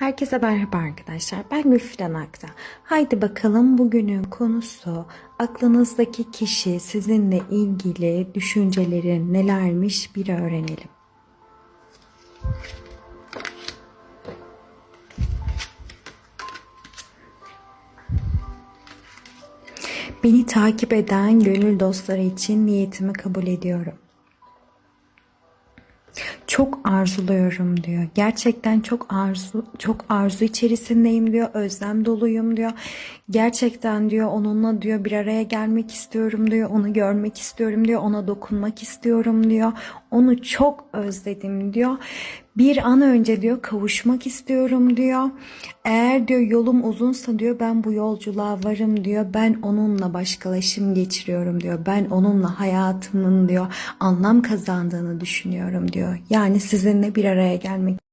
Herkese merhaba arkadaşlar. Ben Müfren Akta. Haydi bakalım bugünün konusu aklınızdaki kişi sizinle ilgili düşünceleri nelermiş bir öğrenelim. Beni takip eden gönül dostları için niyetimi kabul ediyorum. Çok arzuluyorum diyor. Gerçekten çok arzu çok arzu içerisindeyim diyor. Özlem doluyum diyor. Gerçekten diyor onunla diyor bir araya gelmek istiyorum diyor. Onu görmek istiyorum diyor. Ona dokunmak istiyorum diyor. Onu çok özledim diyor. Bir an önce diyor kavuşmak istiyorum diyor. Eğer diyor yolum uzunsa diyor ben bu yolculuğa varım diyor. Ben onunla başkalaşım geçiriyorum diyor. Ben onunla hayatımın diyor anlam kazandığını düşünüyorum diyor. Yani sizinle bir araya gelmek